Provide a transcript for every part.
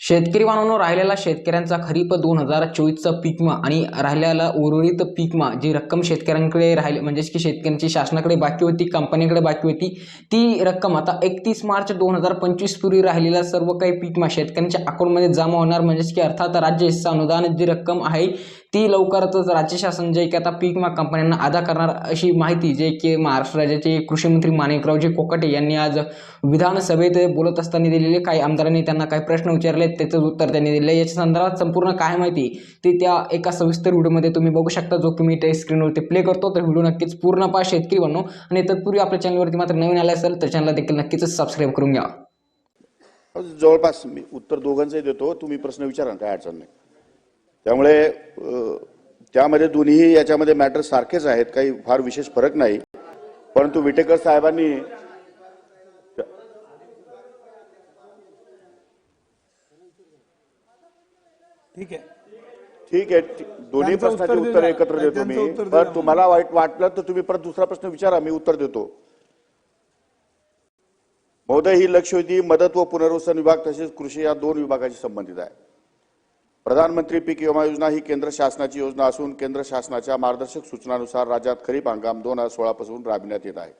शेतकरी बांधवांनो राहिलेला शेतकऱ्यांचा खरीप दोन हजार चोवीसचा पीकमा आणि राहिलेला उर्वरित पीकमा जी रक्कम शेतकऱ्यांकडे राहिले म्हणजेच की शेतकऱ्यांची शासनाकडे बाकी होती कंपनीकडे बाकी होती ती रक्कम आता एकतीस मार्च दोन हजार पंचवीस पूर्वी राहिलेला सर्व काही पीकमा शेतकऱ्यांच्या अकाउंटमध्ये जमा होणार म्हणजेच की अर्थात राज्य हिस्सा अनुदान जी रक्कम आहे ती लवकरच राज्य शासन जे की आता पीक विमा कंपन्यांना अदा करणार अशी माहिती जे की महाराष्ट्र राज्याचे कृषी मंत्री माणिकरावजी कोकाटे यांनी आज विधानसभेत बोलत असताना दिलेले काही आमदारांनी त्यांना काही प्रश्न विचारले त्याचं उत्तर त्यांनी दिलं याच्या संदर्भात संपूर्ण काय माहिती ती त्या एका सविस्तर व्हिडिओमध्ये तुम्ही बघू शकता जो की मी त्या स्क्रीनवरती प्ले करतो. तर व्हिडिओ नक्कीच पूर्ण पहा शेतकरी बनव आणि तत्पूर्वी आपल्या चॅनलवरती मात्र नवीन आले असेल तर चॅनलला देखील नक्कीच सबस्क्राईब करून घ्या. जवळपास मी उत्तर दोघांचंही देतो. तुम्ही प्रश्न विचारा काय अडचण नाही. त्यामुळे त्यामध्ये दोन्ही याच्यामध्ये मॅटर सारखेच आहेत काही फार विशेष फरक नाही. परंतु विटेकर साहेबांनी ठीक आहे. ठीक आहे दोन्ही प्रश्नाची उत्तर. एकत्र देतो मी. पण तुम्हाला वाईट वाटलं तर तुम्ही परत दुसरा प्रश्न विचारा मी उत्तर देतो. महोदय ही लक्षवेधी मदत व पुनर्वसन विभाग तसेच कृषी या दोन विभागाशी संबंधित आहे. प्रधानमंत्री पीक विमा योजना ही केंद्र शासनाची योजना असून केंद्र शासनाच्या मार्गदर्शक सूचनानुसार राज्यात खरीप हंगाम दोन हजार सोळापासून राबविण्यात येत आहे.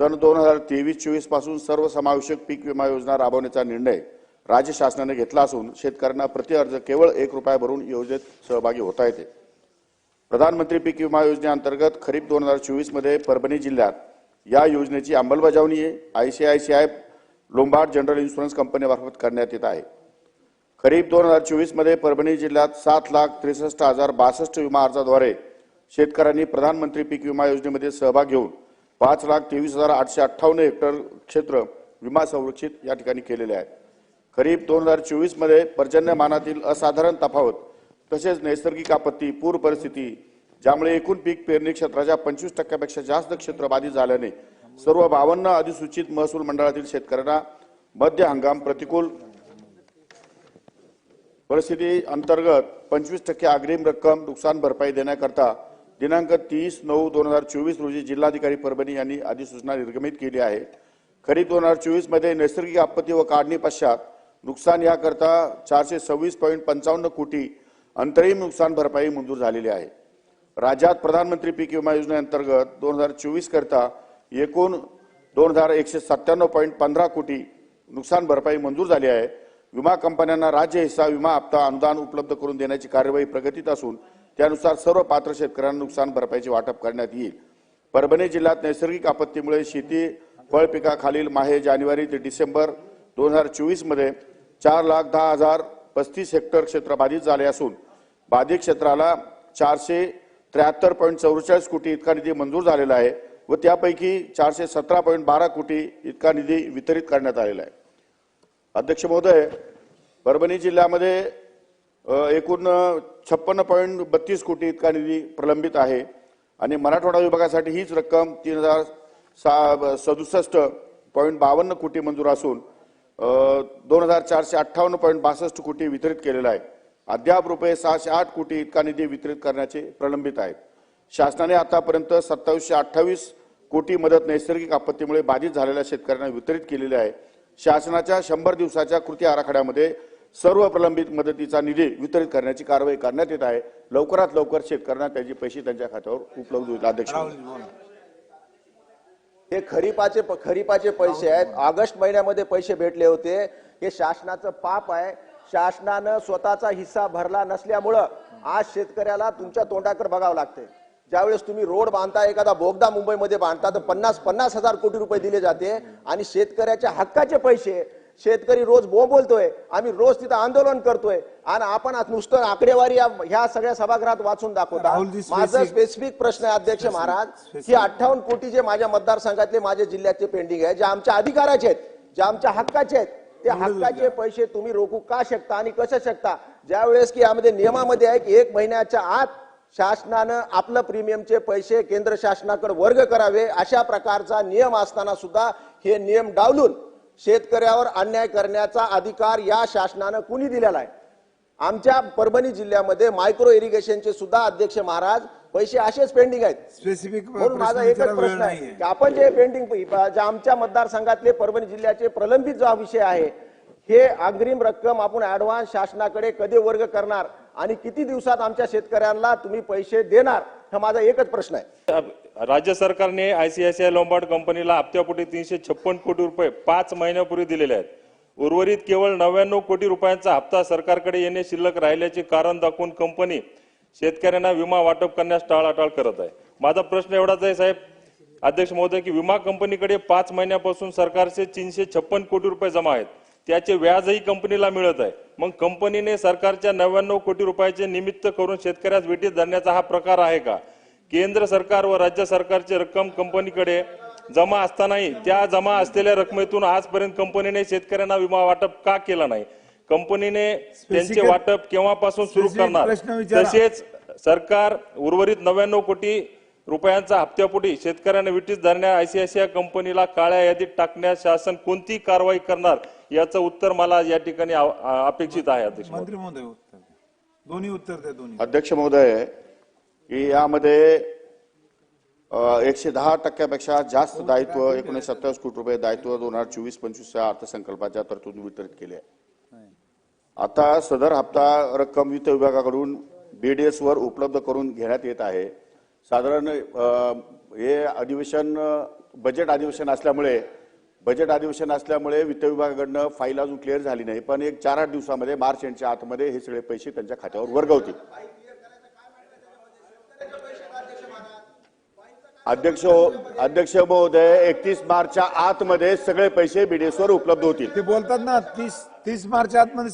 सन दोन हजार तेवीस चोवीसपासून सर्वसमावेशक पीक विमा योजना राबवण्याचा निर्णय राज्य शासनाने घेतला असून शेतकऱ्यांना प्रति अर्ज केवळ एक रुपया भरून योजनेत सहभागी होता येते. प्रधानमंत्री पीक विमा योजनेअंतर्गत खरीप दोन हजार चोवीसमध्ये परभणी जिल्ह्यात या योजनेची अंमलबजावणी I C I C I Lombard general insurance कंपनीमार्फत करण्यात येत आहे. खरीप दोन हजार चोवीसमध्ये परभणी जिल्ह्यात सात लाख त्रेसष्ट हजार बासष्ट विमा अर्जाद्वारे शेतकऱ्यांनी प्रधानमंत्री पीक विमा योजनेमध्ये सहभाग घेऊन पाच लाख तेवीस हजार आठशे अठ्ठावन्न हेक्टर क्षेत्र विमा संरक्षित या ठिकाणी केलेले आहे. खरीप दोन हजार चोवीसमध्ये पर्जन्यमानातील असाधारण तफावत तसेच नैसर्गिक आपत्ती पूर परिस्थिती ज्यामुळे एकूण पीक पेरणी क्षेत्राच्या पंचवीस टक्क्यापेक्षा जास्त क्षेत्र बाधित झाल्याने सर्व बावन्न अधिसूचित महसूल मंडळातील शेतकऱ्यांना मध्य हंगाम प्रतिकूल परिस्थिती अंतर्गत पंचवीस टक्के अग्रिम रक्कम नुकसान भरपाई देण्याकरता दिनांक तीस नऊ दोन हजार चोवीस रोजी जिल्हाधिकारी परभणी यांनी अधिसूचना निर्गमित केली आहे. खरीप दोन हजार चोवीसमध्ये नैसर्गिक आपत्ती व काढणी पश्चात नुकसान याकरता चारशे सव्वीस पॉईंट पंचावन्न कोटी अंतरिम नुकसान भरपाई मंजूर झालेली आहे. राज्यात प्रधानमंत्री पीक विमा योजनेअंतर्गत दोन हजार चोवीस करता एकूण दोन हजार एकशे सत्त्याण्णव पॉईंट पंधरा कोटी नुकसान भरपाई मंजूर झाली आहे. विमा कंपन्यांना राज्य हिस्सा विमा हप्ता अनुदान उपलब्ध करून देण्याची कार्यवाही प्रगतीत असून त्यानुसार सर्व पात्र शेतकऱ्यांना नुकसान भरपाईचे वाटप करण्यात येईल. परभणी जिल्ह्यात नैसर्गिक आपत्तीमुळे शेती फळ पिकाखालील माहे जानेवारी ते डिसेंबर दोन हजार चोवीसमध्ये चार लाख दहा हजार पस्तीस हेक्टर क्षेत्र बाधित झाले असून बाधित क्षेत्राला चारशे त्र्याहत्तर पॉईंट चौवेचाळीस कोटी इतका निधी मंजूर झालेला आहे व त्यापैकी चारशे सतरा पॉईंट बारा कोटी इतका निधी वितरित करण्यात आलेला आहे. अध्यक्ष महोदय परभणी जिल्ह्यामध्ये एकूण छप्पन्न पॉईंट बत्तीस कोटी इतका निधी प्रलंबित आहे आणि मराठवाडा विभागासाठी हीच रक्कम तीन हजार सा सदुसष्ट पॉईंट बावन्न कोटी मंजूर असून दोन हजार चारशे अठ्ठावन्न पॉईंट बासष्ट कोटी वितरित केलेला आहे. अद्याप रुपये सहाशे आठ कोटी इतका निधी वितरित करण्याचे प्रलंबित आहेत शासनाने आतापर्यंत सत्तावीसशे अठ्ठावीस कोटी मदत नैसर्गिक आपत्तीमुळे बाधित झालेल्या शेतकऱ्यांना वितरित केलेली आहे. शासनाच्या शंभर दिवसाच्या कृती आराखड्यामध्ये सर्व प्रलंबित मदतीचा निधी वितरित करण्याची कारवाई करण्यात येत आहे. लवकरात लवकर शेतकऱ्यांना त्याचे पैसे त्यांच्या खात्यावर उपलब्ध होईल अध्यक्ष बोला हे खरीपाचे खरीपाचे पैसे आहेत. ऑगस्ट महिन्यामध्ये पैसे भेटले होते. हे शासनाचं पाप आहे. शासनानं स्वतःचा हिस्सा भरला नसल्यामुळं आज शेतकऱ्याला तुमच्या तोंडाकडे बघावं लागते ज्यावेळेस तुम्ही रोड बांधता एखादा बोगदा मुंबईमध्ये बांधता तर पन्नास पन्नास हजार कोटी रुपये दिले जाते आणि शेतकऱ्याच्या हक्काचे पैसे. शेतकरी रोज बोंबोलतोय आम्ही रोज तिथं आंदोलन करतोय. आणि आपण नुसतं आकडेवारी ह्या सगळ्या सभागृहात वाचून दाखवता माझं स्पेसिफिक प्रश्न आहे अध्यक्ष महाराज की अठ्ठावन्न कोटी जे माझ्या मतदारसंघातले माझ्या जिल्ह्याचे पेंडिंग आहे जे आमच्या अधिकाराचे आहेत जे आमच्या हक्काचे आहेत ते हक्काचे पैसे तुम्ही रोखू का शकता आणि कशा शकता? ज्यावेळेस की यामध्ये नियमामध्ये आहे की एक महिन्याच्या आत शासनानं आपलं प्रीमियमचे पैसे केंद्र शासनाकडे वर्ग करावे अशा प्रकारचा नियम असताना सुद्धा हे नियम डावलून शेतकऱ्यावर अन्याय करण्याचा अधिकार या शासनानं कुणी दिलेला आहे? आमच्या परभणी जिल्ह्यामध्ये मायक्रो इरिगेशनचे सुद्धा अध्यक्ष महाराज पैसे असेच पेंडिंग आहेत. स्पेसिफिक म्हणून माझा एकच प्रश्न आहे की आपण जे पेंडिंग आमच्या मतदारसंघातले परभणी जिल्ह्याचे प्रलंबित जो हा विषय आहे हे अग्रिम रक्कम आपण ऍडव्हान्स शासनाकडे कधी वर्ग करणार आणि किती दिवसात आमच्या शेतकऱ्यांना तुम्ही पैसे देणार हा माझा एकच प्रश्न आहे. राज्य सरकारने आयसीआयसीआय लोंबार्ड कंपनीला हप्त्यापोटी तीनशे छप्पन कोटी रुपये पाच महिन्यापूर्वी दिलेले आहेत. उर्वरित केवळ नव्याण्णव कोटी रुपयांचा हप्ता सरकारकडे येणे शिल्लक राहिल्याचे कारण दाखवून कंपनी शेतकऱ्यांना विमा वाटप करण्यास टाळाटाळ करत आहे. माझा प्रश्न एवढाच आहे साहेब. अध्यक्ष महोदय की विमा कंपनीकडे पाच महिन्यापासून सरकारचे तीनशे छप्पन कोटी रुपये जमा आहेत. त्याचे व्याजही कंपनीला मिळत आहे. मग कंपनीने सरकारच्या नव्याण्णव कोटी रुपयाचे निमित्त करून शेतकऱ्यास वेटीत धरण्याचा हा प्रकार आहे का? केंद्र सरकार व राज्य सरकारची रक्कम कंपनीकडे जमा असतानाही त्या जमा असलेल्या रकमेतून आजपर्यंत कंपनीने शेतकऱ्यांना विमा वाटप का केला नाही? कंपनीने त्यांचे वाटप केव्हापासून सुरू करणार. तसेच सरकार उर्वरित नव्याण्णव कोटी रुपयांचा हप्त्यापोटी शेतकऱ्यांना विटीस धरण्या आयसीआयसीआय कंपनीला काळ्या यादीत टाकण्यास शासन कोणती कारवाई करणार? याचं उत्तर मला या ठिकाणी अपेक्षित आहे अध्यक्ष महोदय. मंत्री महोदय उत्तर. दोन्ही उत्तर द्या दोन्ही. अध्यक्ष महोदय की यामध्ये एकशे दहा टक्क्यापेक्षा जास्त दायित्व एकोणीसशे सत्तावीस कोटी रुपये दायित्व दोन हजार चोवीस पंचवीसच्या अर्थसंकल्पाच्या तरतूद वितरित केले आहे. आता सदर हप्ता रक्कम वित्त विभागाकडून बीडीएस वर उपलब्ध करून घेण्यात येत आहे. साधारण हे अधिवेशन बजेट अधिवेशन असल्यामुळे बजेट अधिवेशन असल्यामुळे वित्त विभागाकडनं फाईल अजून क्लिअर झाली नाही. पण एक चार आठ दिवसामध्ये मार्च एंडच्या आतमध्ये हे सगळे पैसे त्यांच्या खात्यावर वर्ग होतील. अध्यक्ष हो, अध्यक्ष महोदय एकतीस मार्चच्या आतमध्ये सगळे पैसे बीडीएस वर उपलब्ध होतील. ते बोलतात ना तीस तीस मार्चच्या आतमध्ये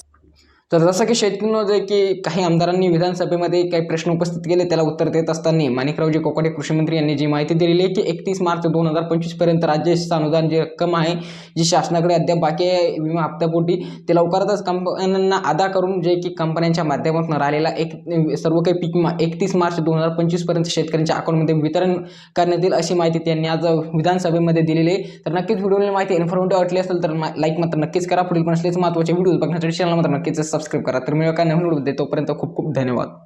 तर जसं की शेतकरी जे की काही आमदारांनी विधानसभेमध्ये काही प्रश्न उपस्थित केले त्याला उत्तर देत असताना माणिकरावजी कोकाटे कृषी मंत्री यांनी जी माहिती दिलेली आहे की एकतीस मार्च दोन हजार पंचवीसपर्यंत राज्याचं अनुदान जी रक्कम आहे जी शासनाकडे अद्याप बाकी आहे विमा हप्त्यापोटी ते लवकरच कंपन्यांना अदा करून जे की कंपन्यांच्या माध्यमातून राहिलेला एक सर्व काही पीक मा एकतीस मार्च दोन हजार पंचवीसपर्यंत शेतकऱ्यांच्या अकाउंटमध्ये वितरण करण्यात येईल अशी माहिती त्यांनी आज विधानसभेमध्ये दिलेली आहे. तर नक्कीच व्हिडिओला माहिती इन्फॉर्मेटिव्ह वाटली असेल तर लाईक मात्र नक्कीच करा. पुढील पण असलेच महत्त्वाचे व्हिडिओ बघण्यासाठी चॅनल मात्र नक्कीच सबस्क्राईब करा. तर मिळवा काय नवीन व्हिडिओ तोपर्यंत खूप खूप धन्यवाद.